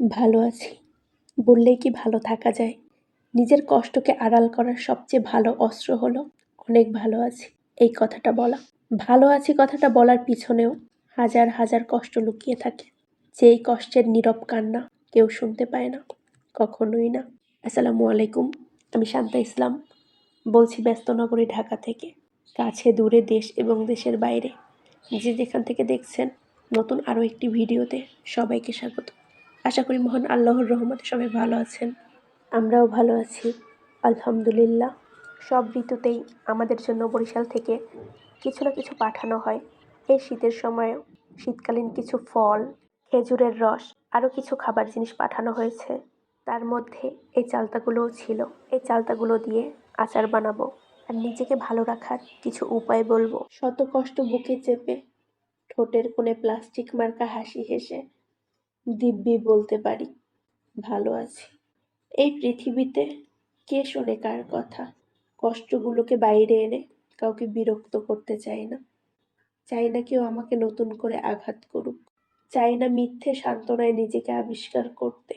ভালো আছি। বললেই কি ভালো থাকা যায়? নিজের কষ্টকে আড়াল করার সবচেয়ে ভালো অস্ত্র হলো, অনেক ভালো আছি। এই কথাটা বলা। ভালো আছি কথাটা বলার পিছনেও হাজার হাজার কষ্ট লুকিয়ে থাকে। যেই কষ্টের নীরব কান্না কেউ শুনতে পায় না, কখনোই না। আসসালামু আলাইকুম, আমি শান্তা ইসলাম। বলছি ব্যস্ত নগরী ঢাকা থেকে। কাছে, দূরে দেশ এবং দেশের বাইরে। যে যেখান থেকে দেখছেন, নতুন আরও একটি ভিডিওতে সবাইকে স্বাগত। আশা করি মহান আল্লাহর রহমতে সবাই ভালো আছেন। আমরাও ভালো আছি, আলহামদুলিল্লাহ। সব ঋতুতেই আমাদের জন্য বরিশাল থেকে কিছু না কিছু পাঠানো হয়। এই শীতের সময়ও শীতকালীন কিছু ফল, খেজুরের রস, আরও কিছু খাবার জিনিস পাঠানো হয়েছে। তার মধ্যে এই চালতাগুলোও ছিল। এই চালতাগুলো দিয়ে আচার বানাবো। আর নিজেকে ভালো রাখার কিছু উপায় বলব। শত কষ্ট বুকে চেপে ঠোঁটের কোণে প্লাস্টিক মার্কা হাসি হেসে দিব্যি বলতে পারি। ভালো আছি। এই পৃথিবীতে কে শোনে কার কথা? কষ্টগুলোকে বাইরে এনে কাউকে বিরক্ত করতে চাই না। চাই না কেউ আমাকে নতুন করে আঘাত করুক। চাই না মিথ্যে সান্ত্বনায় নিজেকে আবিষ্কার করতে।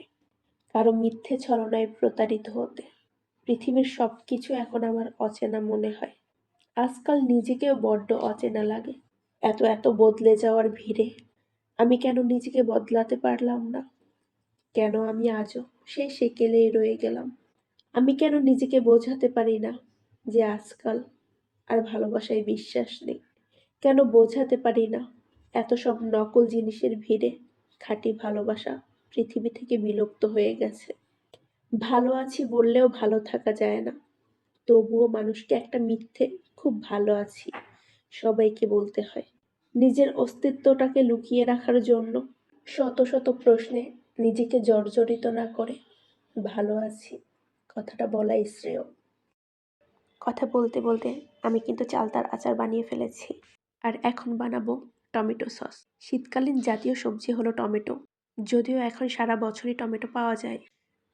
কারও মিথ্যে ছলনায় প্রতারিত হতে। পৃথিবীর সব কিছু এখন আমার অচেনা মনে হয়। আজকাল নিজেকেও বড্ড অচেনা লাগে। এত এত বদলে যাওয়ার ভিড়ে আমি কেন নিজেকে বদলাতে পারলাম না? কেন আমি আজও সেই সেকেলেই রয়ে গেলাম? আমি কেন নিজেকে বোঝাতে পারি না যে আজকাল আর ভালোবাসায় বিশ্বাস নেই? কেন বোঝাতে পারি না এত সব নকল জিনিসের ভিড়ে খাঁটি ভালোবাসা পৃথিবী থেকে বিলুপ্ত হয়ে গেছে? ভালো আছি বললেও ভালো থাকা যায় না। তবুও মানুষকে একটা মিথ্যে খুব ভালো আছি সবাইকে বলতে হয়। নিজের অস্তিত্বটাকে লুকিয়ে রাখার জন্য শত শত প্রশ্নে নিজেকে জর্জরিত না করে ভালো আছি। কথাটা বলাই শ্রেয়। কথা বলতে বলতে আমি কিন্তু চালতার আচার বানিয়ে ফেলেছি। আর এখন বানাবো টমেটো সস। শীতকালীন জাতীয় সবজি হলো টমেটো। যদিও এখন সারা বছরই টমেটো পাওয়া যায়।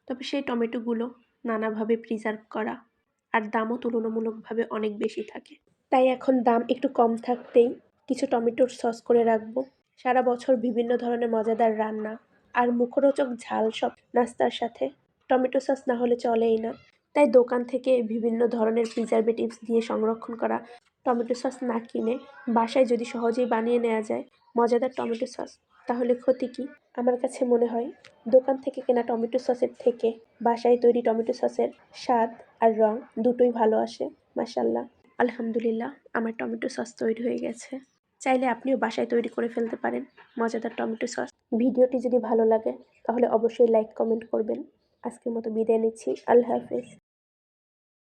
তবে সেই টমেটোগুলো নানাভাবে প্রিজার্ভ করা আর দামও তুলনামূলকভাবে অনেক বেশি থাকে। তাই এখন দাম একটু কম থাকতেই কিছু টমেটোর সস করে রাখব। সারা বছর বিভিন্ন ধরনের মজাদার রান্না আর মুখরোচক ঝাল সব নাস্তার সাথে। টমেটো সস না হলে চলেই না। তাই দোকান থেকে বিভিন্ন ধরনের প্রিজারভেটিভস দিয়ে সংরক্ষণ করা টমেটো সস না কিনে বাসায় যদি সহজেই বানিয়ে নেওয়া যায় মজাদার টমেটো সস, তাহলে ক্ষতি কী? আমার কাছে মনে হয় দোকান থেকে কেনা টমেটো সসের থেকে বাসায় তৈরি টমেটো সসের স্বাদ আর রং দুটোই ভালো আসে মাসাল্লাহ আলহামদুলিল্লাহ, আমার টমেটো সস তৈরি হয়ে গেছে। চাইলে আপনিও বাসায় তৈরি করে ফেলতে পারেন মজাদার টমেটো সস। ভিডিওটি যদি ভালো লাগে, তাহলে অবশ্যই লাইক কমেন্ট করবেন। আজকের মতো বিদায় নিচ্ছি। আল্লাহ হাফেজ।